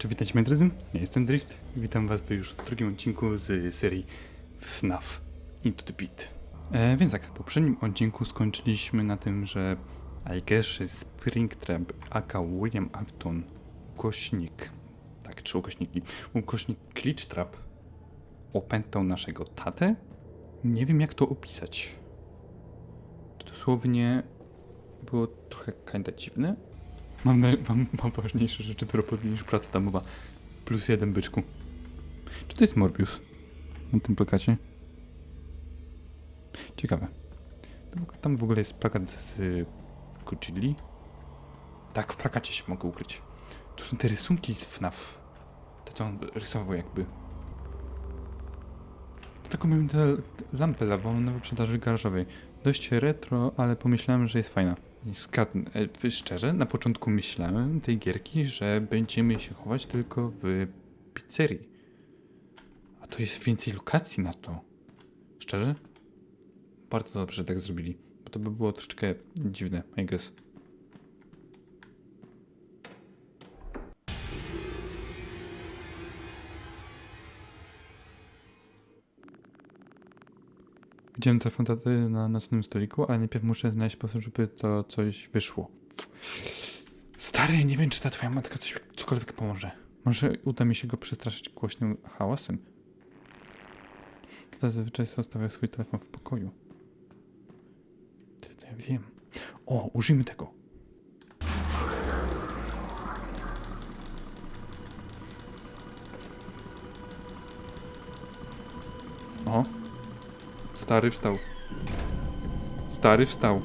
Czy witajcie moi drodzy? Ja jestem Drift witam was już w drugim odcinku z serii FNAF Into the Pit. E, więc tak, w poprzednim odcinku skończyliśmy na tym, że I guess, że Springtrap aka William Afton, ukośnik, tak, trzy ukośniki, ukośnik Glitchtrap opętał naszego tatę? Nie wiem jak to opisać. To dosłownie było trochę kinda dziwne. Mam, na, mam, mam ważniejsze rzeczy do roboty niż praca domowa. Plus jeden byczku. Czy to jest Morbius na tym plakacie? Ciekawe. To Tam w ogóle jest plakat z y. Tak, w plakacie się mogę ukryć. Tu są te rysunki z FNAF. To co on rysował jakby. Taką miałem lampę lawową na wyprzedaży garażowej. Dość retro, ale pomyślałem, że jest fajna. I Skadnę, e, szczerze, na początku myślałem tej gierki, że będziemy się chować tylko w pizzerii. A to jest więcej lokacji na to. Szczerze? Bardzo dobrze, że tak zrobili. Bo to by było troszeczkę dziwne, I guess. Widziałem telefon taty na nocnym stoliku, ale najpierw muszę znaleźć sposób, żeby to coś wyszło. Stary, nie wiem, czy ta twoja matka coś, cokolwiek pomoże. Może uda mi się go przestraszyć głośnym hałasem. Zazwyczaj zostawia swój telefon w pokoju. Tyle wiem. O, użyjmy tego. Stary wstał. Stary wstał.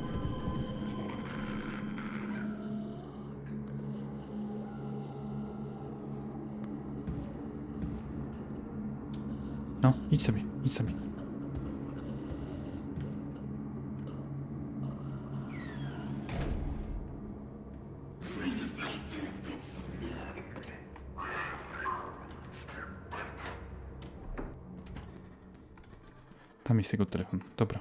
Jest jego telefon. Dobra.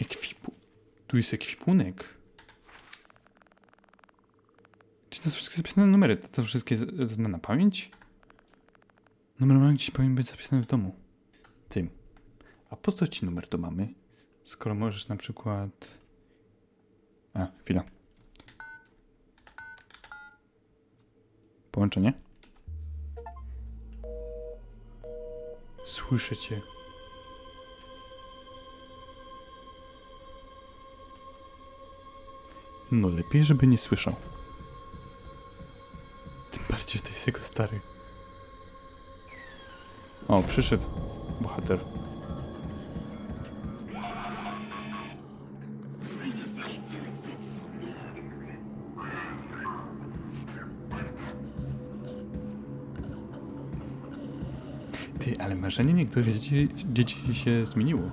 Ekwipu... Tu jest ekwipunek. Czy to wszystkie zapisane numery? To, to wszystkie z- zna na pamięć? Numer mamy gdzieś powinien być zapisany w domu. Tym. A po co ci numer do mamy? Skoro możesz na przykład... A, chwila. Połączenie? Słyszę cię. No lepiej, żeby nie słyszał. Tym bardziej, że to jest jego stary. O, przyszedł bohater. Ty, ale marzenie niektórych dzieci, dzieci się zmieniło.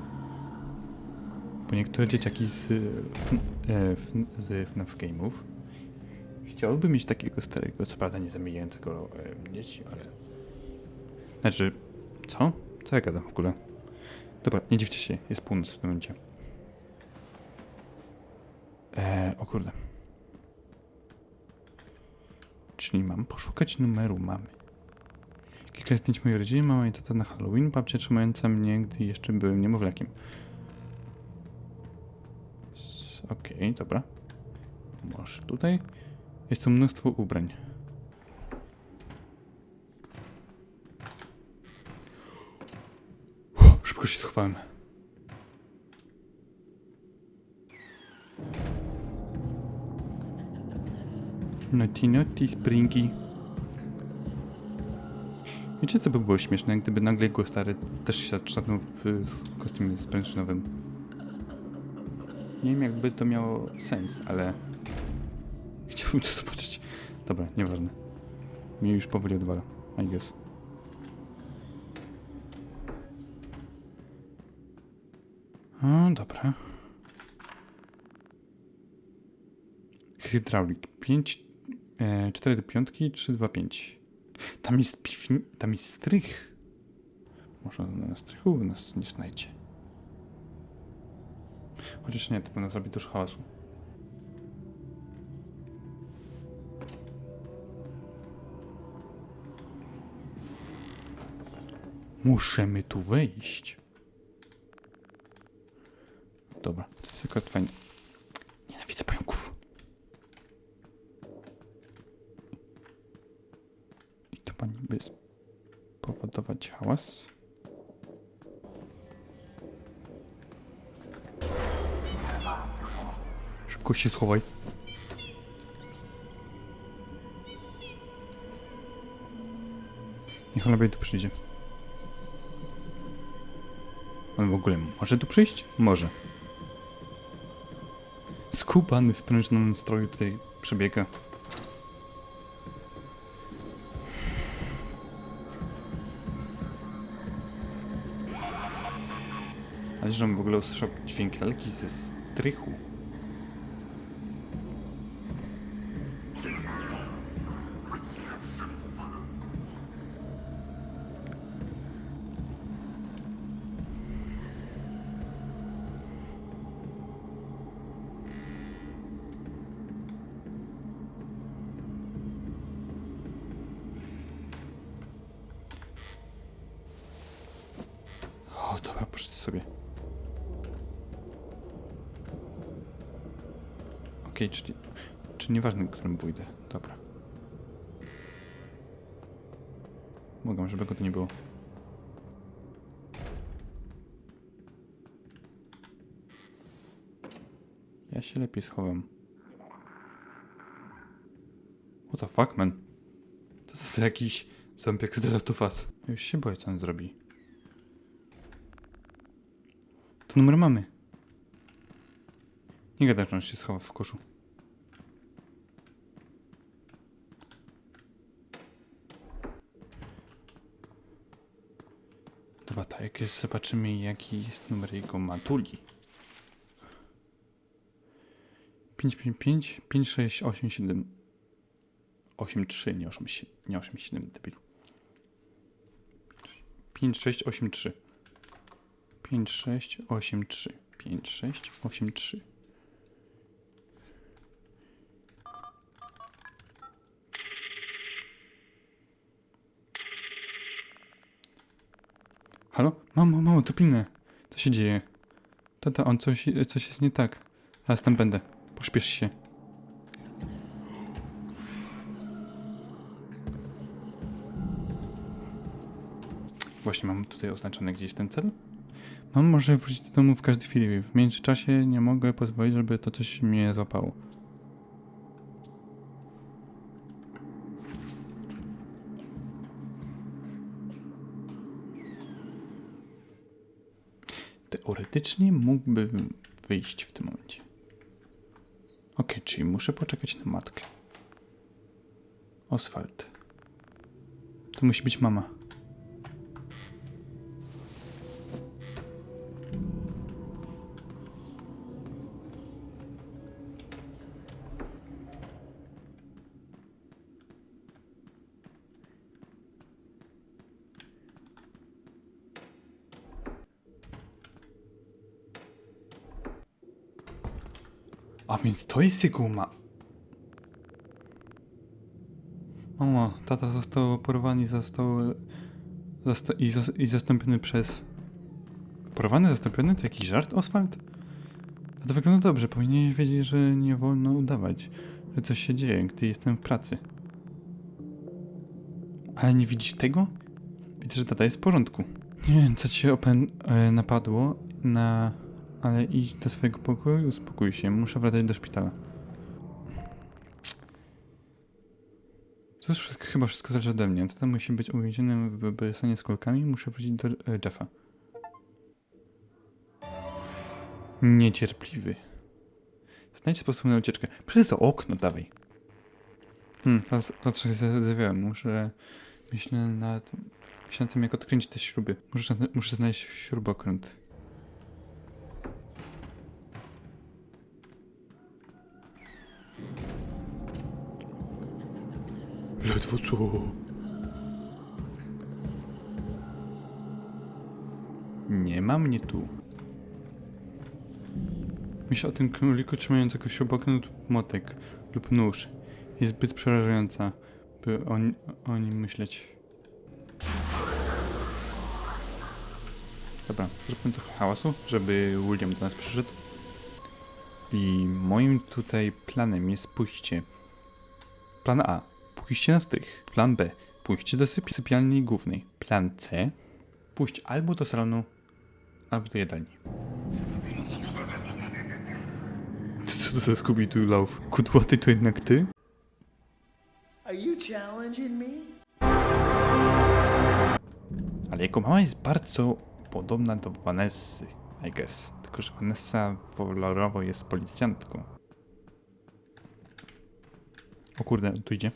Bo niektóre dzieciaki z, fn, e, z FNAF Game'ów chciałyby mieć takiego starego, co prawda nie zamieniającego e, dzieci, ale... Znaczy, co? Co ja gadam w ogóle? Dobra, nie dziwcie się, jest północ w tym momencie. E, o kurde. Czyli mam poszukać numeru mamy. Kilka zdjęć mojej rodziny, mama i tata na Halloween, babcia trzymająca mnie, gdy jeszcze byłem niemowlakiem. Okej, dobra. Może tutaj? Jest tu mnóstwo ubrań. Uff, szybko się schowałem. Naughty naughty springi. Wiecie, co by było śmieszne, gdyby nagle jego stary też się zatrzasnął w kostiumie sprężynowym. Nie wiem, jakby to miało sens, ale chciałbym to zobaczyć. Dobra, nieważne. Mnie już powoli odwala, I guess. O, dobra. Hydraulik 5, e, 4 do 5, 3, 2, 5. Tam jest piwni... Tam jest strych. Może na strychu nas nie znajdzie. Chociaż nie, to pewno zrobi dużo hałasu. Musimy tu wejść. Dobra, to jest akurat fajnie. Nienawidzę pająków. Hałas? Szybko się schowaj. Niech on lepiej tu przyjdzie. On w ogóle może tu przyjść? Może. Skubany w sprężonym stroju tutaj przebiega. On w ogóle usłyszał dźwięk lalki ze strychu. Okej, czyli... Czy nieważne, którym pójdę. Dobra. Mogę, żeby go tu nie było. Ja się lepiej schowam. What the fuck, man? To jest jakiś zombiak z The. Już się boję, co on zrobi. To numer mamy. Nie gadaj, że on się schowa w koszu. Dobra, to jak jest, zobaczymy jaki jest numer jego matuli. 555 5687 83, nie 87, nie 87, debilu. 5683 5683 5683 Halo? Mamo, mamo, to pilne. Co się dzieje? Tata, on coś, coś jest nie tak. Zaraz tam będę. Pośpiesz się. Właśnie mam tutaj oznaczony gdzieś ten cel. Mam może wrócić do domu w każdej chwili. W międzyczasie nie mogę pozwolić, żeby to coś mnie złapało. Teoretycznie mógłbym wyjść w tym momencie. Okej, czyli muszę poczekać na matkę. Oswald. To musi być mama. To jest jego ma... Mamo, tata został porwany został... Zosta i, I zastąpiony przez... Porwany, zastąpiony? To jakiś żart, Oswald? A to wygląda dobrze, powinieneś wiedzieć, że nie wolno udawać, że coś się dzieje, gdy jestem w pracy. Ale nie widzisz tego? Widzę, że tata jest w porządku. Nie wiem, co cię opę- e, napadło na... Ale idź do swojego pokoju i uspokój się. Muszę wracać do szpitala. To już chyba wszystko zależy ode mnie. Tata musi być uwięziony w basenie z kulkami. Muszę wrócić do e, Jeffa. Niecierpliwy. Znajdź sposób na ucieczkę. Przez okno, dawaj. Hmm, teraz się zawiałem. Muszę... Myślę nad... Myślę nad tym, jak odkręcić te śruby. Muszę, muszę znaleźć śrubokręt. Ledwo co. Nie ma mnie tu. Myśl o tym króliku trzymającego śrubokręt lub motek lub nóż. Jest zbyt przerażająca, by o, o nim myśleć. Dobra, zróbmy trochę hałasu, żeby William do nas przyszedł. I moim tutaj planem jest pójście. Plan A. Pójście na strych. Plan B. Pójście do sypi- sypialni głównej. Plan C. Pójść albo do salonu, albo do jadalni. Co to za Scooby-Doo Love? Kudłaty to jednak ty? Are you challenging me? Ale jego mama jest bardzo podobna do Vanessy, I guess. Tylko, że Vanessa wolorowo jest policjantką. O kurde, tu idzie.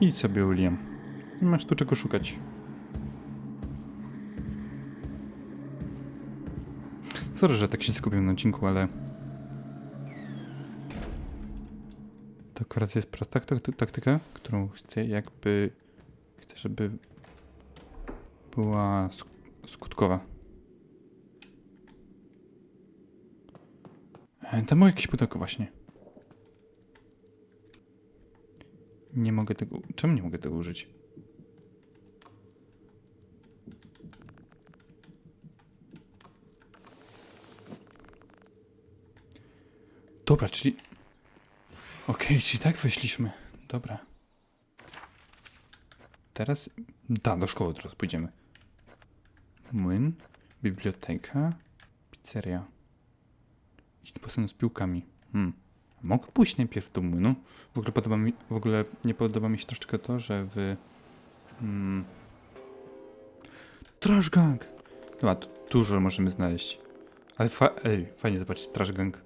Idź sobie, William. Nie masz tu czego szukać. Sorry, że tak się skupiłem na odcinku, ale... To akurat jest prosta tak- taktyka, którą chcę jakby... Chcę, żeby była sk- skutkowa. E, Tam było jakieś pudełko właśnie. Nie mogę tego... Czemu nie mogę tego użyć? Dobra, czyli... Okej, czyli tak wyszliśmy. Dobra. Teraz... Da, do szkoły teraz pójdziemy. Młyn, biblioteka, pizzeria. Iść po z piłkami. Hmm. Mogę pójść najpierw do młynu. W ogóle podoba mi... W ogóle nie podoba mi się troszeczkę to, że w... Hmm, Trash Gang! Chyba tu dużo możemy znaleźć. Ale fa... Ej, fajnie zobaczyć Trash Gang.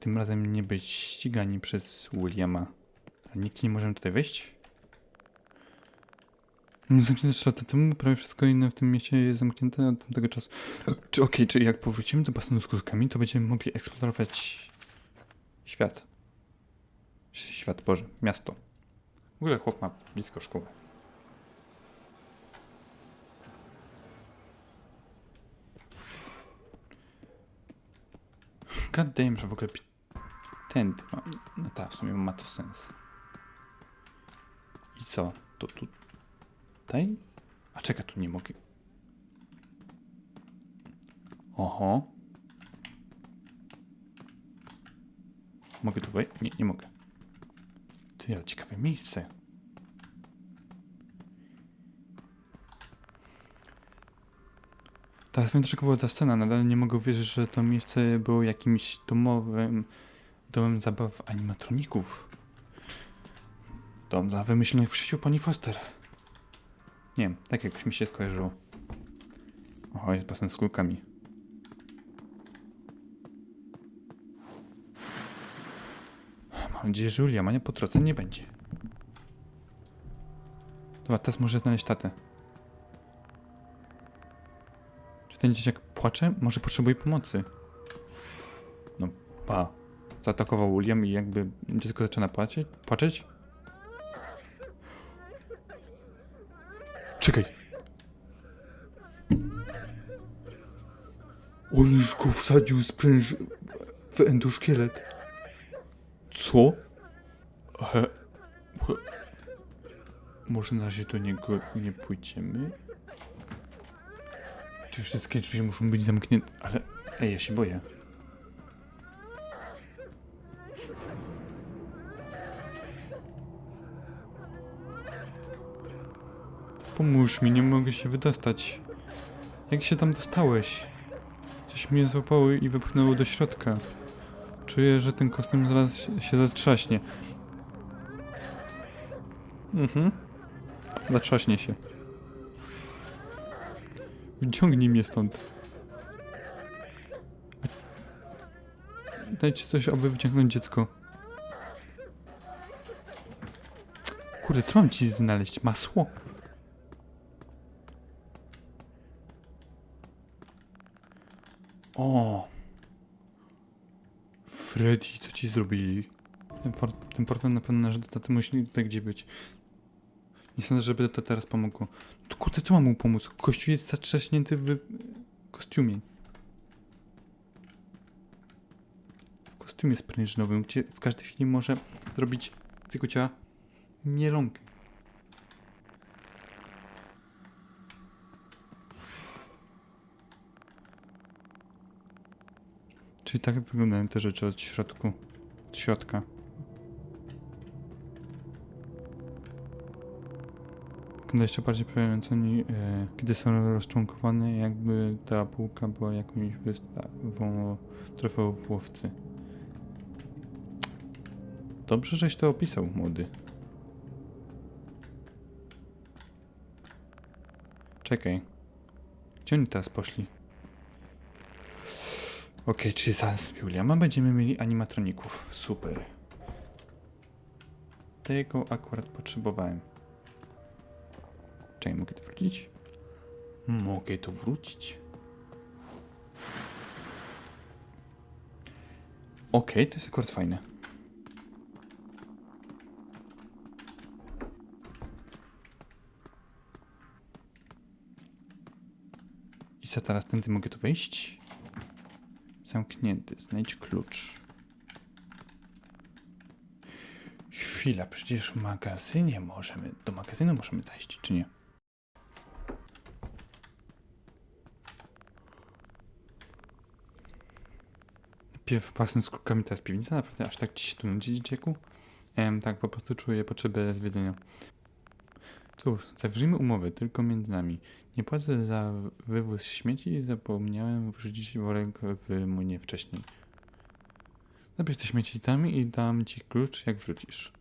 Tym razem nie być ścigani przez Williama. Nikt nie możemy tutaj wejść? Mm, Zamknięte 3 lata temu, prawie wszystko inne w tym mieście jest zamknięte od tamtego czasu. Czy okej, czyli jak powrócimy do basenu z kuskami, to będziemy mogli eksplorować świat. Świat Boże, miasto. W ogóle chłop ma blisko szkoły. God damn, że w ogóle tędy ma... No tak, w sumie ma to sens. I co? To tu... Tutaj? A czekaj, tu nie mogę... Oho. Mogę tu wejść? Nie, nie mogę. Ty, ale ciekawe miejsce. Teraz wiem, dlaczego była ta scena. Nadal nie mogę wierzyć, że to miejsce było jakimś domowym domem zabaw animatroników. Dom dla wymyślonych przyjaciół pani Foster. Nie wiem, tak jakoś mi się skojarzyło. Oho, jest basen z kulkami. Mam nadzieję, że Julia Mania po drodze nie będzie. Dobra, teraz może znaleźć tatę. Czy ten dzieciak płacze? Może potrzebuje pomocy. No, pa. Zaatakował William i jakby dziecko zaczyna płaczeć. Płaczeć? Czekaj. On już go wsadził spręż... w endoszkielet. Co? E, e, może na razie do niego nie pójdziemy? Czy wszystkie drzwi muszą być zamknięte? Ale... Ej, ja się boję. Pomóż mi, nie mogę się wydostać. Jak się tam dostałeś? Coś mnie złapało i wypchnęło do środka. Czuję, że ten kostium zaraz się zatrzaśnie. Mhm. Zatrzaśnie się. Wyciągnij mnie stąd. Dajcie coś, aby wyciągnąć dziecko. Kurde, co mam ci znaleźć? Masło? O! Freddy, co ci zrobili? Ten, ten portfel na pewno należy do taty, musi tutaj gdzie być. Nie sądzę, żeby to teraz pomogło. To kurde, co mam mu pomóc? Kościół jest zatrzaśnięty w kostiumie. W kostiumie sprężynowym, gdzie w każdej chwili może zrobić cykucia mielonkę. Czyli tak wyglądają te rzeczy od środku, od środka. Wygląda jeszcze bardziej przejmująco, ni- e, kiedy są rozczłonkowane, jakby ta półka była jakąś wystawą trofeum w łowcy. Dobrze, żeś to opisał, młody. Czekaj. Gdzie oni teraz poszli? Okej, czyli zaraz Juliama będziemy mieli animatroników. Super. Tego akurat potrzebowałem. Czekaj, mogę to wrócić? Mogę to wrócić. Okej, to jest akurat fajne. I co teraz? Tędy mogę tu wejść? Zamknięty. Znajdź klucz. Chwila, przecież w magazynie możemy. Do magazynu możemy zajść, czy nie? Pierw pasem z teraz piwnica, naprawdę aż tak ci się tu nudzi, dzieciaku? Tak, po prostu czuję potrzebę zwiedzenia. Cóż, zawrzyjmy umowę, tylko między nami. Nie płacę za wywóz śmieci i zapomniałem wrzucić worek w młynie wcześniej. Zabierz te śmieci tam i dam ci klucz, jak wrócisz.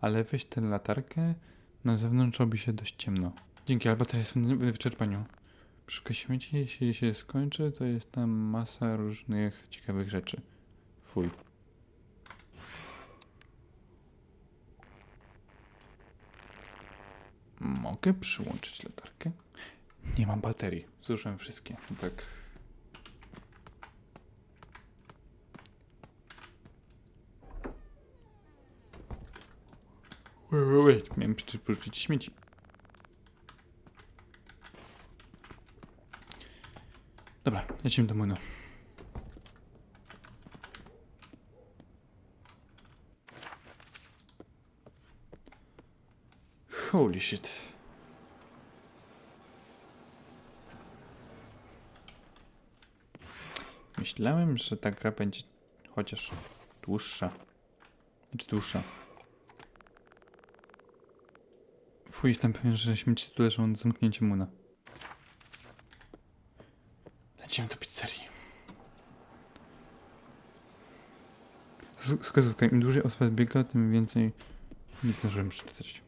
Ale weź tę latarkę, na zewnątrz robi się dość ciemno. Dzięki, albo teraz jestem w wyczerpaniu. Szukaj śmieci, jeśli się skończy, to jest tam masa różnych ciekawych rzeczy. Fuj. Mogę przyłączyć latarkę? Nie mam baterii. Zużyłem wszystkie. Tak. Wait. Miałem przecież wyrzucić śmieci. Dobra, lecimy do młynu. Holy shit. Myślałem, że ta gra będzie chociaż dłuższa. Znaczy dłuższa. Fuj, jestem pewien, że śmieci tu leżą od zamknięcia młyna. Lecimy do pizzerii. Wskazówka, im dłużej oswald biega, tym więcej nie zdążyłem przeczytać.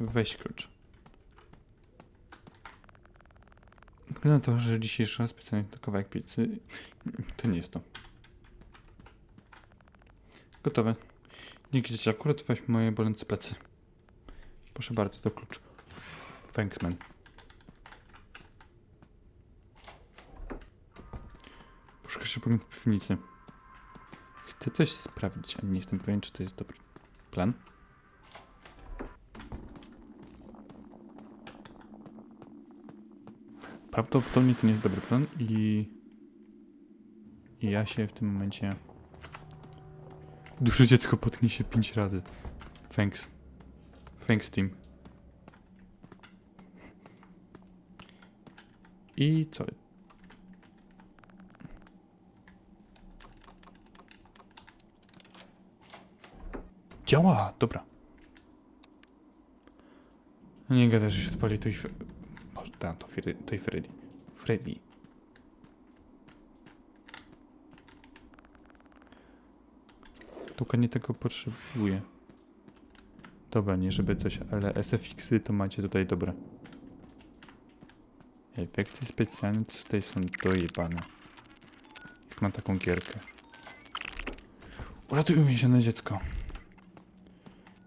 Weź klucz. Wygląda to, że dzisiejszy raz specjalnie to kawałek pizzy. To nie jest to. Gotowe. Dzięki dzieci, akurat weź moje bolące plecy. Proszę bardzo, to klucz. Thanks, man. Poszukaj się pogląd piwnicy. Chcę coś sprawdzić, ale nie jestem pewien, czy to jest dobry plan. Prawdopodobnie to nie jest dobry plan i... I ja się w tym momencie... Duże dziecko potknie się pięć razy. Thanks. Thanks, team. I co? Działa! Dobra. Nie gada, że się spali to i... To, i Freddy. Freddy. Dokładnie tego potrzebuję. Dobra, nie żeby coś, ale SFX-y to macie tutaj dobre. Efekty specjalne tutaj są dojebane. Jak Mam taką gierkę. Uratuj uwięzione dziecko.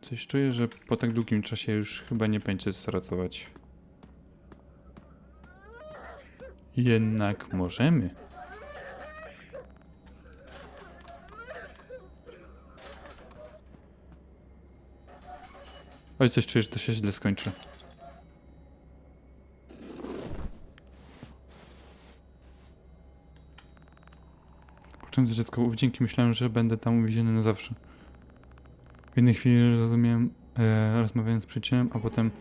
Coś czuję, że po tak długim czasie już chyba nie będzie co Jednak możemy. Oj, coś czuję, że to się źle skończy. płaczące dziecko wdzięki myślałem, że będę tam uwięziony na zawsze. W jednej chwili rozumiałem, e, rozmawiając z przyjacielem, a potem...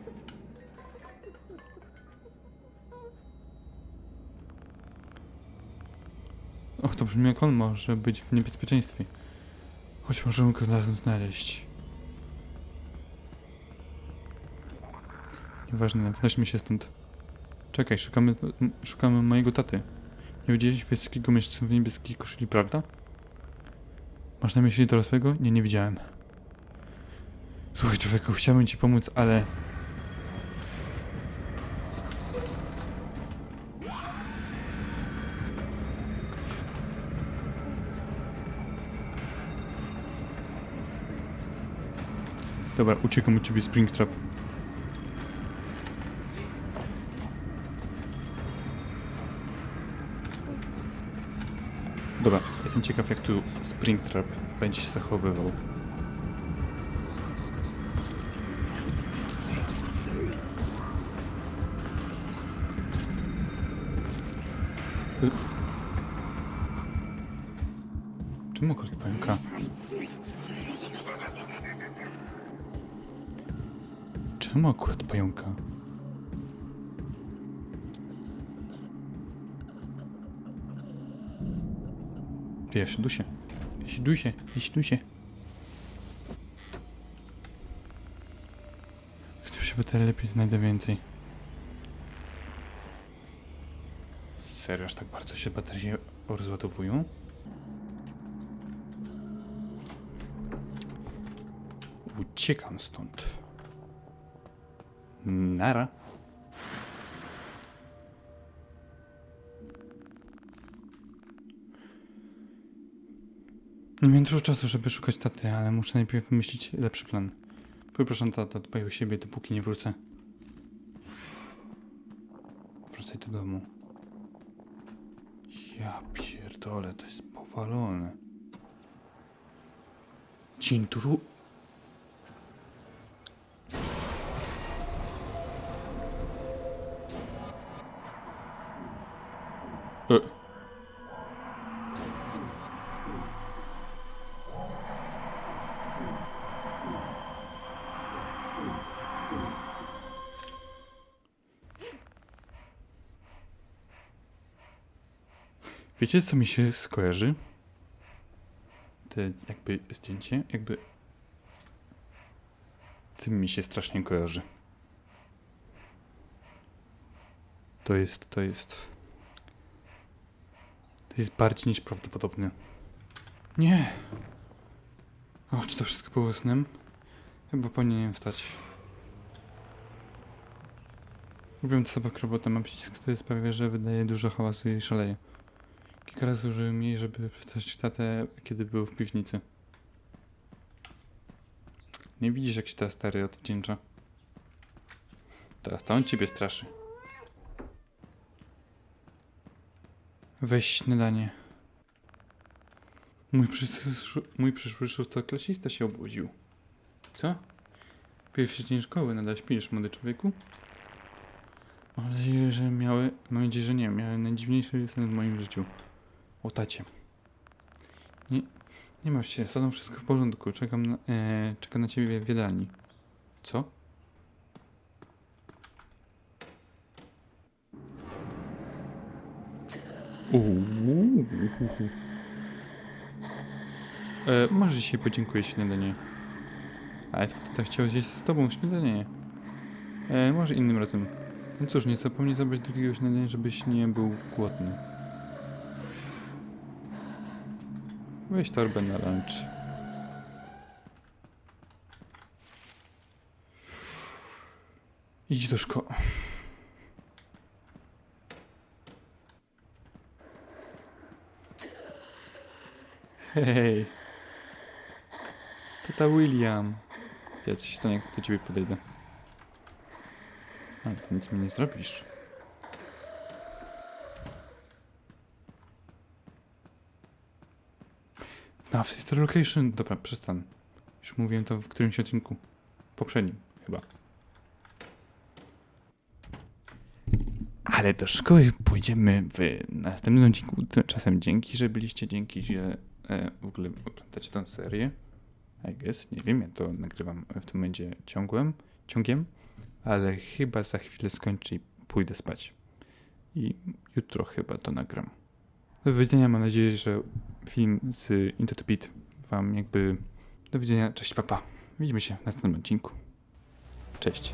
to brzmi jak on może być w niebezpieczeństwie. Choć możemy go razem znaleźć. Nieważne, wnośmy się stąd. Czekaj, szukamy, szukamy mojego taty. Nie widziałeś wysokiego mężczyzny w niebieskiej koszuli, prawda? Masz na myśli dorosłego? Nie, nie widziałem. Słuchaj, człowieku, chciałbym ci pomóc, ale... Dobra, uciekam od ciebie, Springtrap. Dobra, jestem ciekaw jak tu Springtrap będzie się zachowywał. Akurat pająka? Wiesz, dusie. Jeśli dusie, jeśli dusie. Chcę się pytać lepiej, znajdę więcej. Serio, aż tak bardzo się baterie rozładowują? Uciekam stąd. Nara. Nie miałem dużo czasu, żeby szukać taty, ale muszę najpierw wymyślić lepszy plan. Przepraszam, tato, dbaj o siebie, dopóki nie wrócę. Wracaj do domu. Ja pierdolę, to jest powalone. Cinturu... Wiecie, co mi się skojarzy? Te jakby zdjęcie, jakby... Tym mi się strasznie kojarzy. To jest, to jest... To jest bardziej niż prawdopodobne. Nie! O, czy to wszystko było snem? Chyba powinienem wstać. Lubię tę sobak robotę, mam przycisk, który sprawia, że wydaje dużo hałasu i szaleje. Kilka razy użyłem jej, żeby przestać tatę, kiedy był w piwnicy. Nie widzisz, jak się ta stary odwdzięcza. Teraz to on ciebie straszy. Weź śniadanie. Mój przyszły, mój przyszły szóstoklasista się obudził. Co? Pierwszy dzień szkoły, nadal śpisz, młody człowieku? Mam nadzieję, że miały... Mam nadzieję, że nie. Miałem najdziwniejszy sen w moim życiu. O tacie. Nie, nie martw się, staną wszystko w porządku. Czekam na, e, czekam na ciebie w jadalni. Co? Uuu. E, może dzisiaj podziękuję śniadanie. Ale to tak chciał zjeść z tobą śniadanie. E, może innym razem. No cóż, nie zapomnij zabrać drugiego śniadania, żebyś nie był głodny. Weź torbę na lunch. Idź do szkoły. Hej. Tata William. Ja coś stanie, jak do ciebie podejdę. Ale ty nic mi nie zrobisz. Na Sister Location. Dobra, przestań. Już mówiłem to w którymś odcinku. Poprzednim, chyba. Ale do szkoły pójdziemy w następnym odcinku. Tymczasem dzięki, że byliście, dzięki, że e, w ogóle oglądacie tę serię. I guess, nie wiem, ja to nagrywam w tym momencie ciągłym, ciągiem, ale chyba za chwilę skończę i pójdę spać. I jutro chyba to nagram. Do widzenia, mam nadzieję, że film z Into the wam jakby... Do widzenia, cześć papa. Widzimy się w następnym odcinku. Cześć.